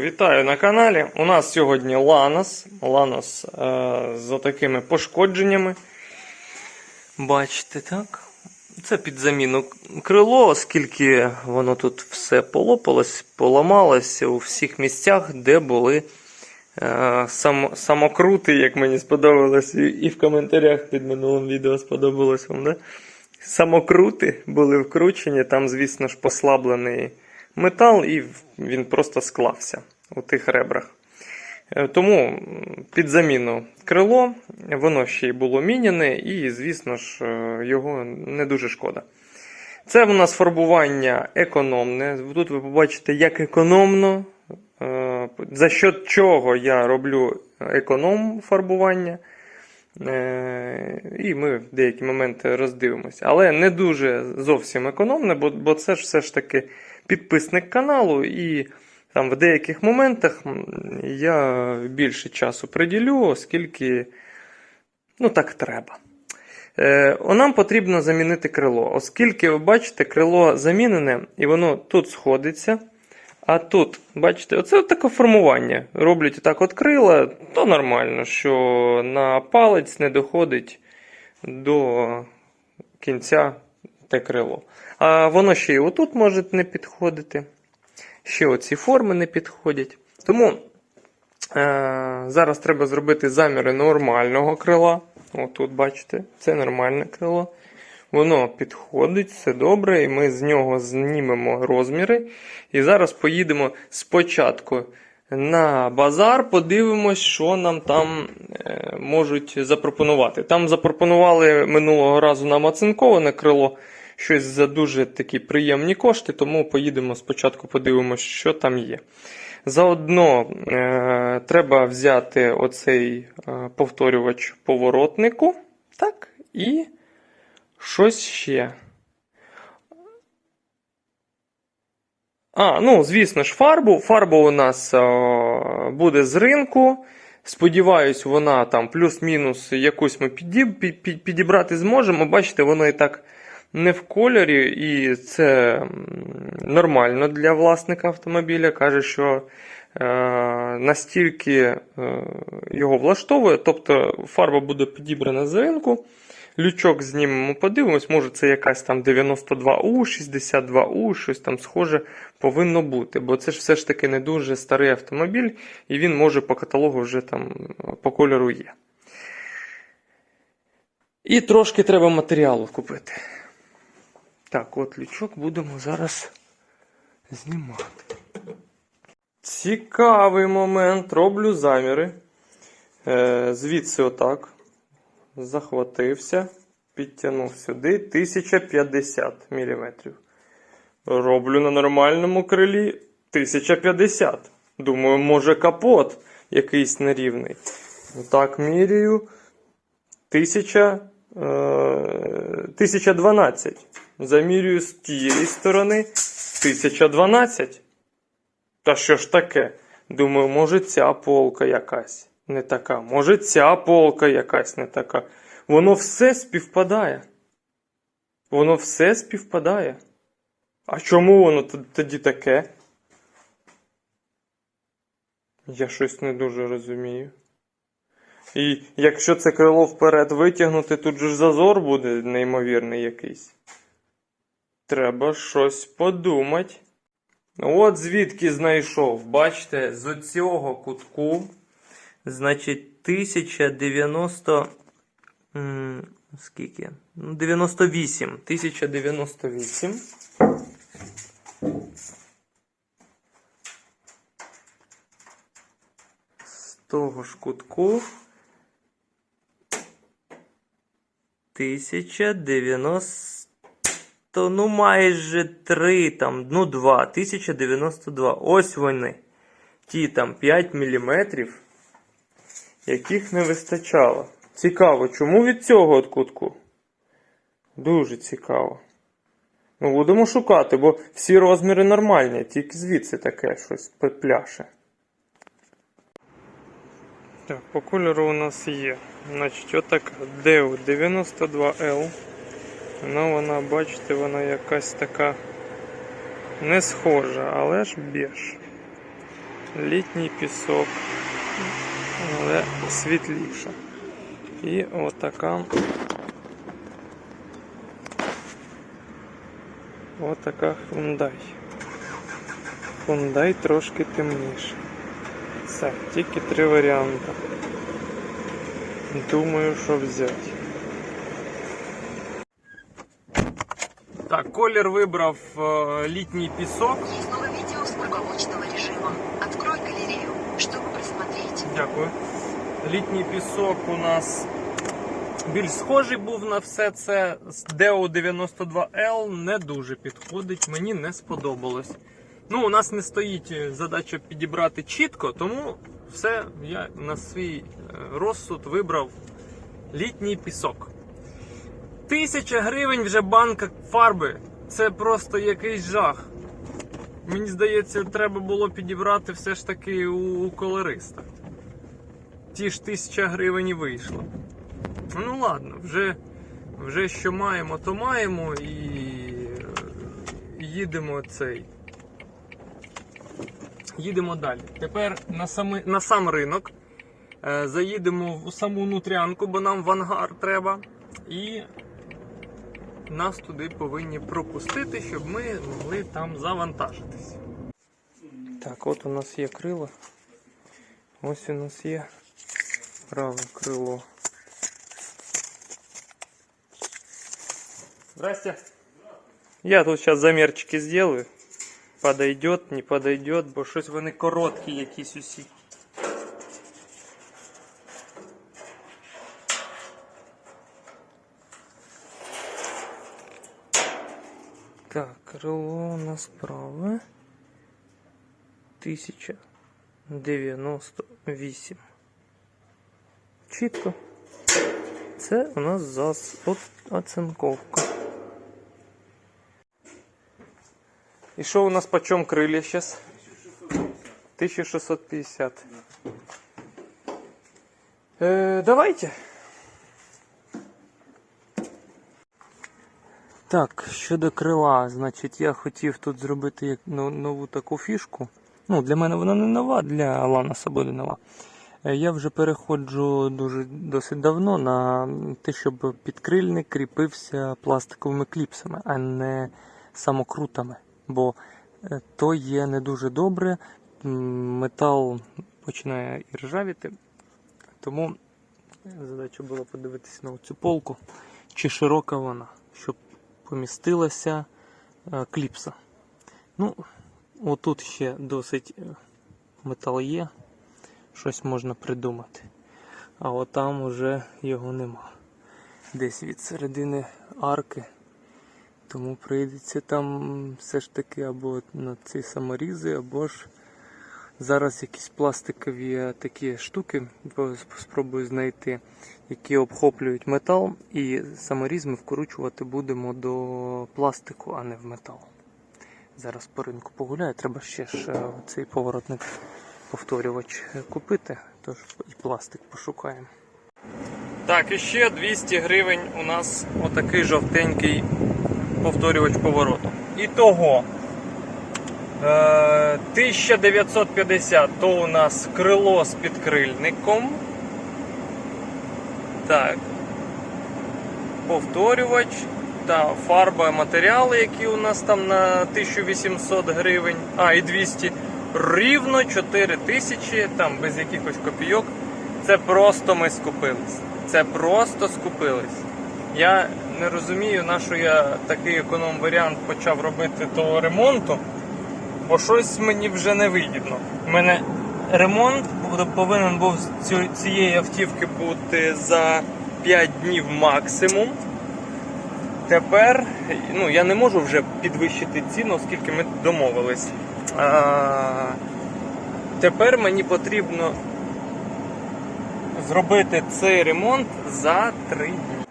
Вітаю на каналі. У нас сьогодні Ланос. Ланос е, з такими пошкодженнями. Бачите, так? Це під заміну крило, оскільки воно тут все полопалось, поламалося у всіх місцях, де були е, сам, самокрути, як мені сподобалось, і, і в коментарях під минулим відео сподобалось вам, да? Самокрути були вкручені, там, звісно ж, послаблений метал, і він просто склався у тих ребрах. Е, Тому під заміну крило, воно ще й було міняне, і, звісно ж, е, його не дуже шкода. Це в нас фарбування економне. Тут ви побачите, як економно, е, за що чого я роблю економ фарбування. І ми в деякі моменти роздивимося. Але не дуже зовсім економне, бо це ж все ж таки підписник каналу, і там в деяких моментах я більше часу приділю, оскільки ну так треба. Е, Нам потрібно замінити крило, оскільки ви бачите, крило замінене, і воно тут сходиться. А тут, бачите, оце таке формування. Роблять отак от крила, то нормально, що на палець не доходить до кінця те крило. А воно ще й отут може не підходити. Ще оці форми не підходять. Тому е, зараз треба зробити заміри нормального крила. Отут, бачите, це нормальне крило. Воно підходить, все добре, і ми з нього знімемо розміри. І зараз поїдемо спочатку на базар, подивимось, що нам там е, можуть запропонувати. Там запропонували минулого разу нам оцинковане крило, щось за дуже такі приємні кошти, тому поїдемо спочатку, подивимось, що там є. Заодно е, треба взяти оцей е, повторювач поворотнику. Так, і щось ще. А, ну, звісно ж, фарбу. Фарба у нас е, буде з ринку. Сподіваюсь, вона там плюс-мінус якусь ми підіб, пі- пі- підібрати зможемо. Бачите, воно і так не в кольорі, і це нормально для власника автомобіля. Каже, що е, настільки е, його влаштовує, тобто фарба буде підібрана з ринку. Лючок знімемо, подивимось, може це якась там 92У, 62У, щось там схоже повинно бути. Бо це ж все ж таки не дуже старий автомобіль, і він може по каталогу вже там по кольору є. І трошки треба матеріалу купити. Так, от лючок будемо зараз знімати. Цікавий момент. Роблю заміри. Е, звідси отак захватився, підтягнув сюди 1050 мм. Роблю на нормальному крилі 1050. Думаю, може капот якийсь нерівний. Так, міряю 1000, е, 1012. Замірюю з тієї сторони 1012. Та що ж таке? Думаю, може ця полка якась не така. Може ця полка якась не така. Воно все співпадає. Воно все співпадає. А чому воно тоді таке? Я щось не дуже розумію. І якщо це крило вперед витягнути, тут же ж зазор буде неймовірний якийсь. Треба щось подумати. От звідки знайшов. Бачите, з цього кутку. Значить, 1090. м, Скільки? Ну, 98. 1098. З того ж кутку. 1090. Ну, майже 3, там, ну 2, 1092. Ось вони. Ті там 5 міліметрів яких не вистачало. Цікаво, чому від цього от кутку? Дуже цікаво. Ну, будемо шукати, бо всі розміри нормальні, тільки звідси таке щось пляше. Так, по кольору у нас є. Значить, отак Deo 92L. Ну, вона, бачите, вона якась така не схожа, але ж біж. літній пісок, але світліша. І отака. Отака Hyundai. Hyundai трошки темніше. Все, тільки три варіанти. Думаю, що взяти. Так, колір вибрав е, літній пісок. Новое видео с круговочного режима. Открой галерею, чтобы просмотреть. Дякую. Літній пісок у нас більш схожий був на все це. З Deo 92L не дуже підходить, мені не сподобалось. Ну, у нас не стоїть задача підібрати чітко, тому все я на свій е, розсуд вибрав літній пісок. Тисяча гривень вже банка фарби. Це просто якийсь жах. Мені здається, треба було підібрати все ж таки у, у колориста. Ті ж тисяча гривень і вийшло. Ну ладно, вже, вже що маємо, то маємо і е, їдемо цей. Їдемо далі. Тепер на, сами, на сам ринок. Е, заїдемо в саму нутрянку, бо нам в ангар треба. І нас туди повинні пропустити, щоб ми могли там завантажитись. Так, от у нас є крило. Ось у нас є праве крило. Здрасте. Я тут сейчас замерчики сделаю. Подойдет, не подойдет, бо щось вони короткі якісь усі. Так, крило у нас праве. 1098. Чітко. Це у нас зас... от оцинковка. І що у нас по чому крилля зараз? 1650. Е, давайте. Так, щодо крила, значить, я хотів тут зробити нову таку фішку. Ну, для мене вона не нова, для Ланаса буде нова. Е, Я вже переходжу дуже досить давно на те, щоб підкрильник кріпився пластиковими кліпсами, а не самокрутами. Бо е, то є не дуже добре. Метал починає і ржавіти. Тому задача була подивитися на цю полку, чи широка вона, щоб помістилася е, кліпса. Ну, отут ще досить е, метал є, щось можна придумати. А от там уже його нема. Десь від середини арки. Тому прийдеться там все ж таки або на ці саморізи, або ж зараз якісь пластикові такі штуки спробую знайти, які обхоплюють метал, і саморіз ми вкручувати будемо до пластику, а не в метал. Зараз по ринку погуляю, треба ще ж е, цей поворотник повторювач купити, тож і пластик пошукаємо. Так, і ще 200 гривень у нас отакий жовтенький повторювач повороту. І того е, 1950 то у нас крило з підкрильником. Так. Повторювач та фарба матеріали, які у нас там на 1800 гривень, а і 200. Рівно 4000, там без якихось копійок. Це просто ми скупились. Це просто скупились. Я не розумію, на що я такий економ варіант почав робити того ремонту, бо щось мені вже не вигідно. У мене ремонт повинен був цієї автівки бути за 5 днів максимум. Тепер ну, я не можу вже підвищити ціну, оскільки ми домовились. А, тепер мені потрібно зробити цей ремонт за 3 дні.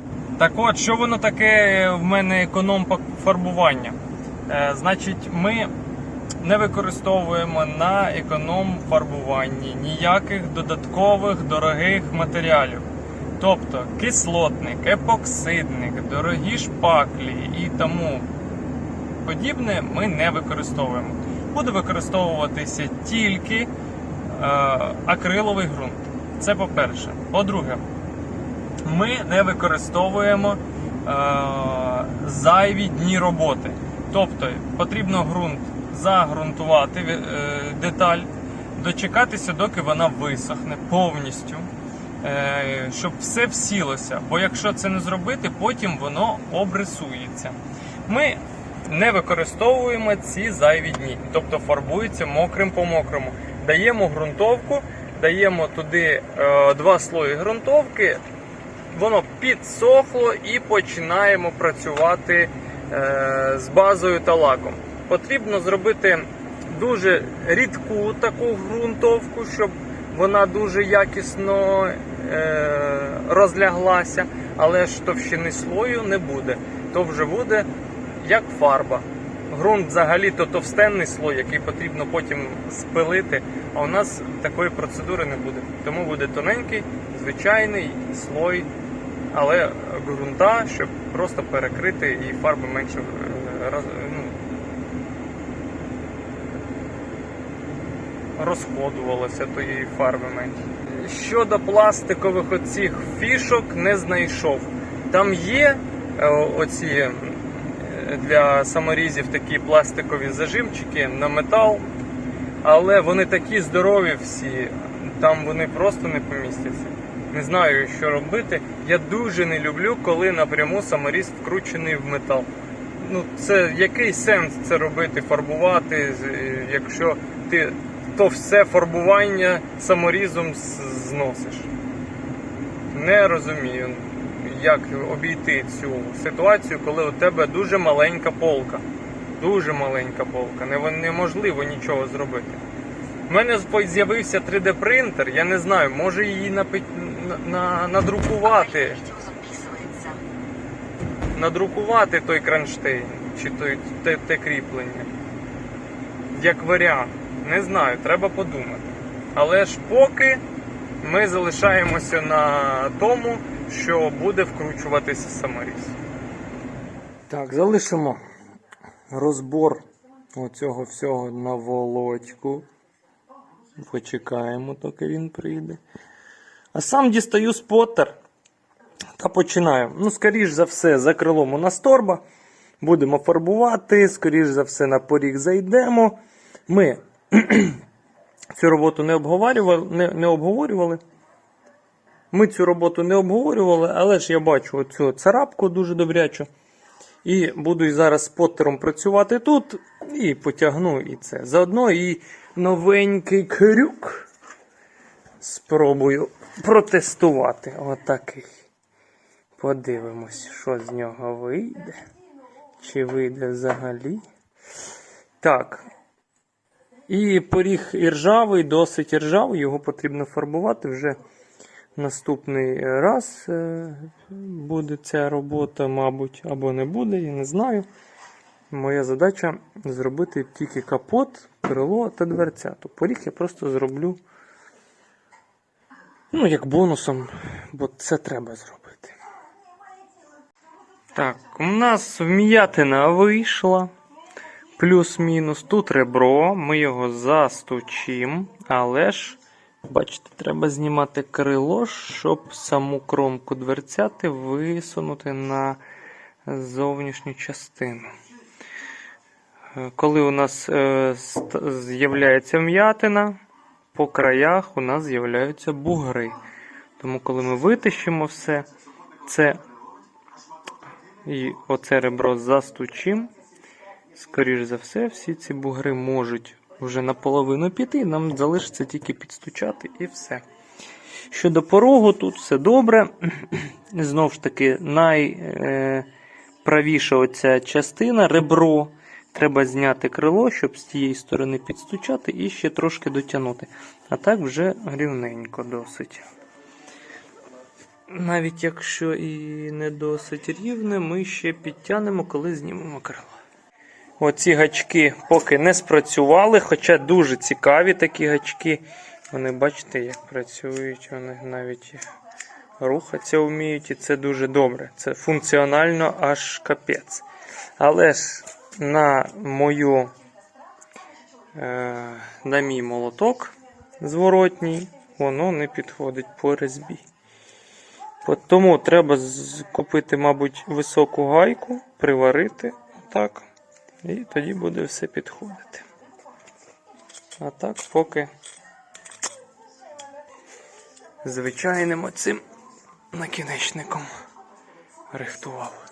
Так от, що воно таке в мене економ фарбування? Е, значить, ми не використовуємо на економ фарбуванні ніяких додаткових дорогих матеріалів. Тобто кислотник, епоксидник, дорогі шпаклі і тому подібне ми не використовуємо. Буде використовуватися тільки акриловий ґрунт. Це по-перше. По-друге, ми не використовуємо е, зайві дні роботи. Тобто потрібно ґрунт загрунтувати е, деталь, дочекатися, доки вона висохне повністю, е, щоб все всілося. Бо якщо це не зробити, потім воно обрисується. Ми не використовуємо ці зайві дні, тобто фарбується мокрим по мокрому. Даємо ґрунтовку, даємо туди е, два слої ґрунтовки, воно підсохло і починаємо працювати е, з базою та лаком. Потрібно зробити дуже рідку таку ґрунтовку, щоб вона дуже якісно е, розляглася, але ж товщини слою не буде. То вже буде як фарба. Ґрунт взагалі то товстенний слой, який потрібно потім спилити. А у нас такої процедури не буде. Тому буде тоненький, звичайний слой, але ґрунта, щоб просто перекрити і фарби менше е, роз, ну, розходувалося тієї фарби менше. Щодо пластикових оцих фішок не знайшов. Там є е, оці е, для саморізів такі пластикові зажимчики на метал, але вони такі здорові всі, там вони просто не помістяться. Не знаю, що робити. Я дуже не люблю, коли напряму саморіз вкручений в метал. Ну, це який сенс це робити, фарбувати, е, якщо ти то все фарбування саморізом зносиш. Не розумію, як обійти цю ситуацію, коли у тебе дуже маленька полка. Дуже маленька полка. Неможливо нічого зробити. У мене з'явився 3D принтер, я не знаю, може її напи- на- на- надрукувати, надрукувати той кронштейн чи той, те, те кріплення. Як варіант. Не знаю, треба подумати. Але ж поки ми залишаємося на тому, що буде вкручуватися саморіз. Так, залишимо розбор оцього всього на володьку. Почекаємо, доки він прийде. А сам дістаю споттер та починаю. Ну, скоріш за все, за крилом у нас торба. Будемо фарбувати, скоріш за все, на поріг зайдемо. Ми цю роботу не обговорювали, не, не обговорювали. Ми цю роботу не обговорювали, але ж я бачу оцю царапку дуже добрячу. І буду і зараз споттером працювати тут, і потягну і це. Заодно і новенький крюк спробую протестувати. Отакий. Подивимось, що з нього вийде. Чи вийде взагалі. Так. І поріг іржавий, досить іржавий, його потрібно фарбувати вже наступний раз е, буде ця робота, мабуть, або не буде, я не знаю. Моя задача зробити тільки капот, крило та дверця. То поріг я просто зроблю. Ну, як бонусом, бо це треба зробити. Так, у нас вм'ятина вийшла. Плюс-мінус. Тут ребро, ми його застучимо, але ж, бачите, треба знімати крило, щоб саму кромку дверцяти висунути на зовнішню частину. Е, Коли у нас е, з'являється вм'ятина, по краях у нас з'являються бугри. Тому, коли ми витащимо все, це і оце ребро застучимо. Скоріш за все, всі ці бугри можуть вже наполовину піти, нам залишиться тільки підстучати і все. Щодо порогу, тут все добре. Знову ж таки, найправіша оця частина, ребро. Треба зняти крило, щоб з тієї сторони підстучати і ще трошки дотягнути. А так вже рівненько досить. Навіть якщо і не досить рівне, ми ще підтягнемо, коли знімемо крило. Оці гачки поки не спрацювали, хоча дуже цікаві такі гачки. Вони бачите, як працюють, вони навіть рухатися вміють, і це дуже добре. Це функціонально аж капець. Але ж на мою е, на мій молоток зворотній, воно не підходить по резьбі. Тому треба купити, мабуть, високу гайку, приварити так, і тоді буде все підходити. А так, поки звичайним оцим накінечником рихтував.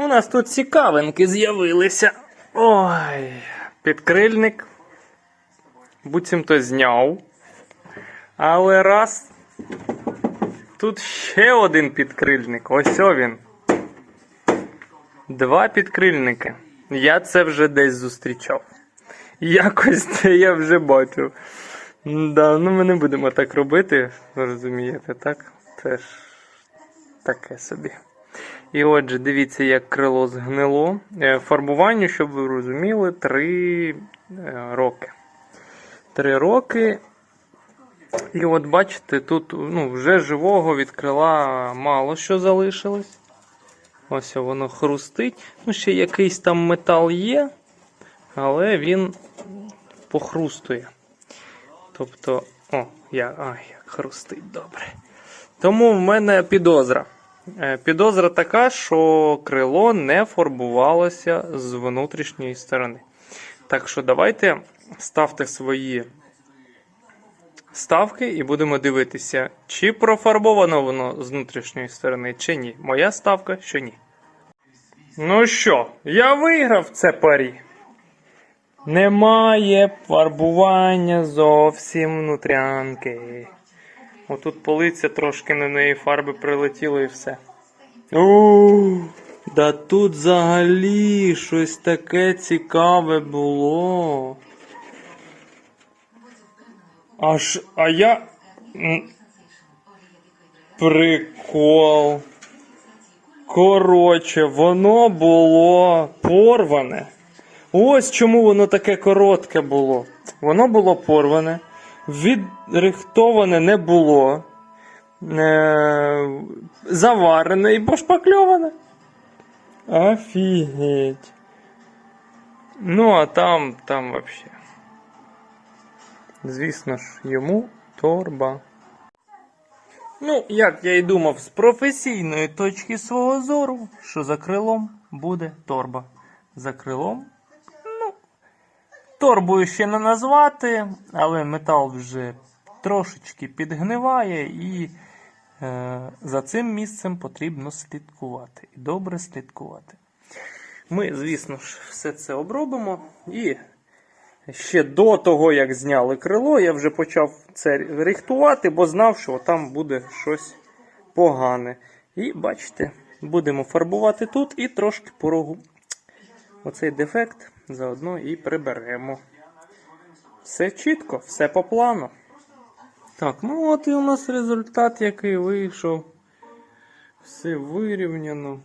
У нас тут цікавинки з'явилися. Ой, підкрильник. Буцімто зняв. Але раз. Тут ще один підкрильник. Ось о він. Два підкрильники. Я це вже десь зустрічав. Якось це я вже бачу. Да, ну ми не будемо так робити, розумієте, так? Це ж таке собі. І отже, дивіться, як крило згнило. Е, Фарбуванню, щоб ви розуміли, 3 роки. 3 роки. І от бачите, тут ну, вже живого від крила мало що залишилось. Ось воно хрустить. Ну, ще якийсь там метал є, але він похрустує. Тобто, о, я, ай, як хрустить добре. Тому в мене підозра. Е, Підозра така, що крило не фарбувалося з внутрішньої сторони. Так що давайте ставте свої ставки і будемо дивитися, чи профарбовано воно з внутрішньої сторони, чи ні. Моя ставка, що ні. Ну що, я виграв це парі. Немає фарбування зовсім внутрянки. Отут полиця трошки на неї фарби прилетіло і все. У, да тут взагалі щось таке цікаве було. Аж, а я. Прикол. Коротше, воно було порване. Ось чому воно таке коротке було. Воно було порване, відрихтоване не було, е- заварене і пошпакльоване. Офігеть. Ну, а там, там вообще. Звісно ж, йому торба. Ну, як я й думав, з професійної точки свого зору, що за крилом буде торба. За крилом, торбою ще не назвати, але метал вже трошечки підгниває і е, за цим місцем потрібно слідкувати. І добре слідкувати. Ми, звісно ж, все це обробимо і ще до того, як зняли крило, я вже почав це рихтувати, бо знав, що там буде щось погане. І бачите, будемо фарбувати тут і трошки порогу. Оцей дефект заодно і приберемо. Все чітко, все по плану. Так, ну от і у нас результат, який вийшов. Все вирівняно.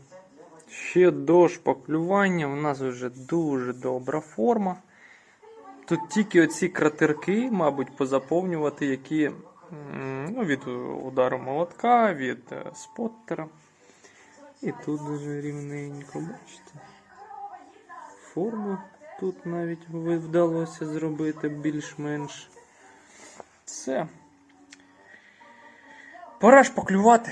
Ще до шпаклювання. У нас вже дуже добра форма. Тут тільки оці кратерки, мабуть, позаповнювати, які ну, від удару молотка, від е, споттера. І тут дуже рівненько, бачите. Форму тут навіть вдалося зробити більш-менш. Все. Пора ж поклювати.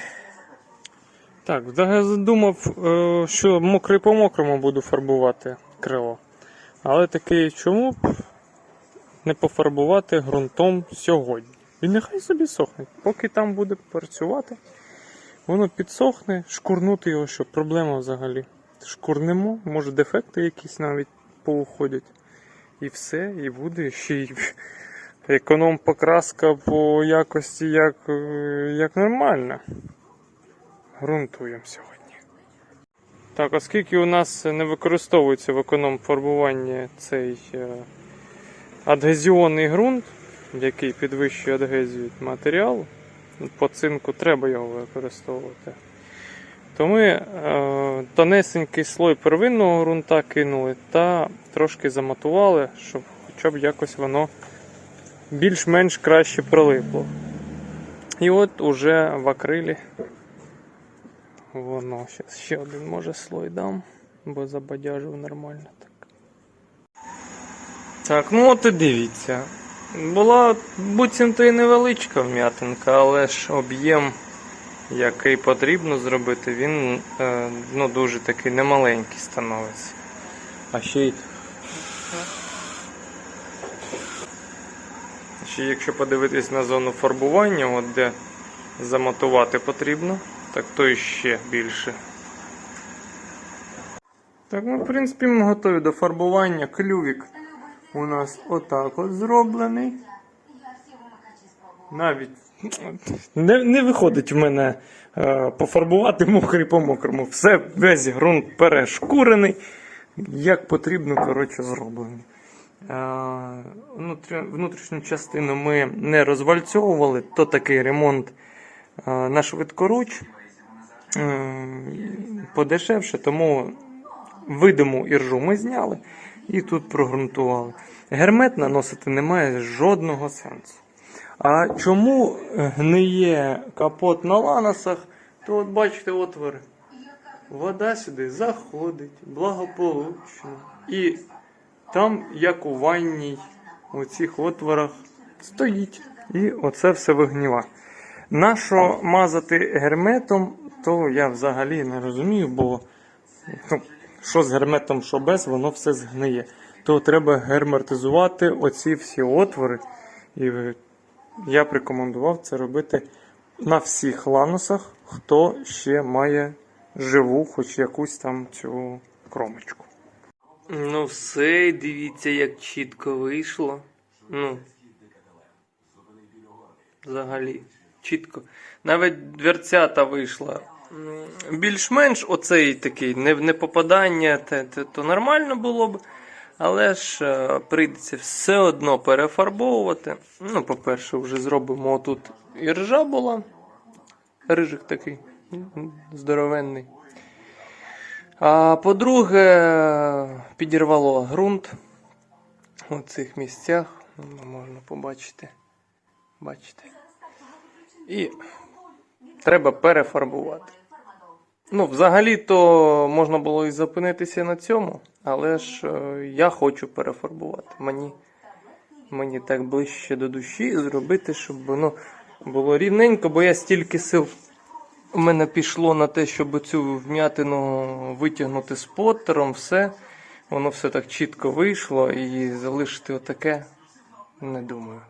Так, взагалі думав, е, що мокрий по мокрому буду фарбувати крило. Але такий, чому б не пофарбувати ґрунтом сьогодні? І нехай собі сохне. Поки там буде працювати, воно підсохне, шкурнути його, що проблема взагалі. Шкурнемо, може дефекти якісь навіть поуходять. І все, і буде ще й економ покраска по якості як, е, як нормальна. Грунтуємо сьогодні. Так, оскільки у нас не використовується в економ фарбуванні цей е, адгезіонний ґрунт, який підвищує адгезію матеріалу, по цинку треба його використовувати, то ми е, тонесенький слой первинного ґрунта кинули та трошки заматували, щоб хоча б якось воно більш-менш краще прилипло. І от уже в акрилі Воно, зараз ще один може слой дам, бо забадяжив нормально так. Так, ну от і дивіться. Була буцімто і невеличка вм'ятинка, але ж об'єм, який потрібно зробити, він е, ну, дуже такий немаленький становиться. А ще й. Ще якщо подивитись на зону фарбування, от де замотувати потрібно, так то і ще більше. Так, ну, в принципі, ми готові до фарбування. Клювік у нас отак от зроблений. Навіть не, не виходить в мене е, пофарбувати мокрий по мокрому. Все, весь ґрунт перешкурений. Як потрібно, коротше, зроблений. Е, внутрішню частину ми не розвальцьовували, то такий ремонт е, на швидкоруч. Е, подешевше, тому видиму іржу ми зняли і тут прогрунтували. Гермет наносити немає жодного сенсу. А чому гниє капот на ланосах, то от бачите отвори. Вода сюди заходить благополучно. І там, як у ванній, у цих отворах, стоїть. І оце все вигніва. Нащо мазати герметом, то я взагалі не розумію, бо ну, що з герметом, що без, воно все згниє. То треба герметизувати оці всі отвори. І е, я б рекомендував це робити на всіх ланосах, хто ще має живу, хоч якусь там цю кромочку. Ну, все, дивіться, як чітко вийшло. Ну. Взагалі, чітко. Навіть дверцята вийшла. Більш-менш оцей такий не, не попадання, те, те, то нормально було б. Але ж е, прийдеться все одно перефарбовувати. Ну, по-перше, вже зробимо тут і ржа була. Рижик такий здоровенний. А по-друге, підірвало ґрунт у цих місцях. Ну, Можна побачити. Бачите. І треба перефарбувати. Ну, взагалі-то можна було і зупинитися на цьому, але ж е, я хочу перефарбувати. Мені, мені так ближче до душі зробити, щоб воно було рівненько, бо я стільки сил у мене пішло на те, щоб цю вм'ятину витягнути споттером, все. Воно все так чітко вийшло і залишити отаке, не думаю.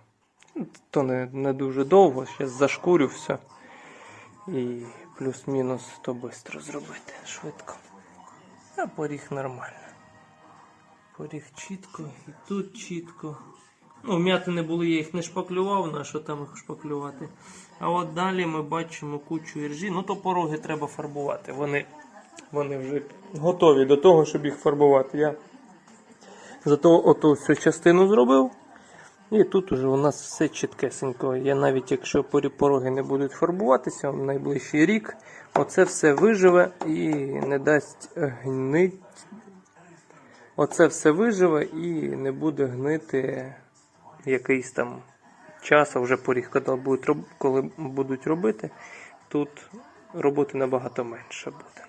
То не, не дуже довго, зараз зашкурю все. І плюс-мінус то швидко зробити, швидко. А поріг нормально. Поріг чітко, і тут чітко. Ну, м'ятини були, я їх не шпаклював, на що там їх шпаклювати. А от далі ми бачимо кучу іржі. Ну то пороги треба фарбувати. Вони, вони вже готові до того, щоб їх фарбувати. Я зато оту всю частину зробив. І тут уже у нас все чіткесенько. Я навіть якщо пороги не будуть фарбуватися в найближчий рік, оце все виживе і не дасть гнить. Оце все виживе і не буде гнити якийсь там час, а вже поріг, коли будуть, робити, тут роботи набагато менше буде.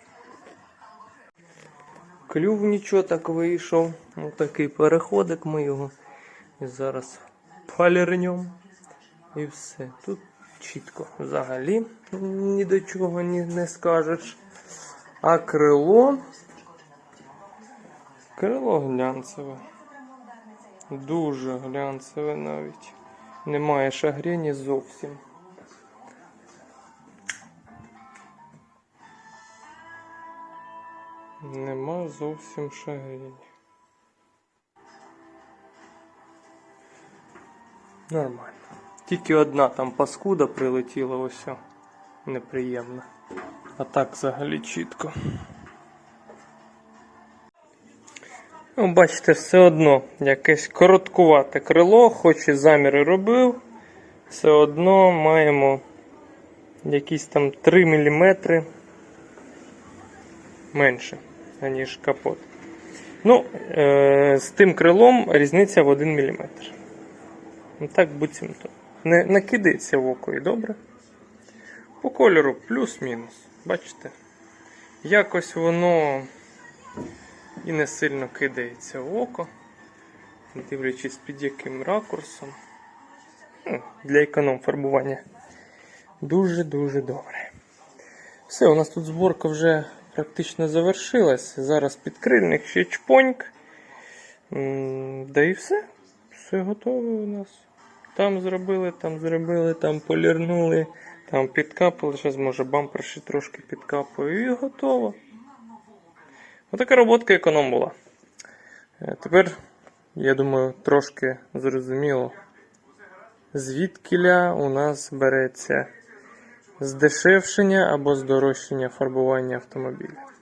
Клюв нічого так вийшов. Отакий переходик ми його. І зараз полірнем. І все. Тут чітко взагалі ні до чого ні, не скажеш. А крило. Крило глянцеве. Дуже глянцеве навіть. Немає шагрені зовсім. Нема зовсім шагрені. Нормально. Тільки одна там паскуда прилетіла, ось. Неприємно. А так взагалі чітко. Ну, бачите, все одно якесь короткувате крило, хоч і заміри робив, все одно маємо якісь там 3 мм менше, аніж капот. Ну, е- з тим крилом різниця в 1 мм. Ну так буцімто. Не накидається в око і добре. По кольору плюс-мінус. Бачите? Якось воно і не сильно кидається в око. дивлячись під яким ракурсом. Ну, Для економ фарбування. Дуже-дуже добре. Все, у нас тут зборка вже практично завершилась. Зараз підкрильник ще чпоньк. Да і все. Все готове у нас. Там зробили, там зробили, там полірнули, там підкапали. Зараз може бампер ще трошки підкапаю і готово. Отака роботка економ була. Е, Тепер, я думаю, трошки зрозуміло, звідкіля у нас береться здешевшення або здорожчання фарбування автомобіля.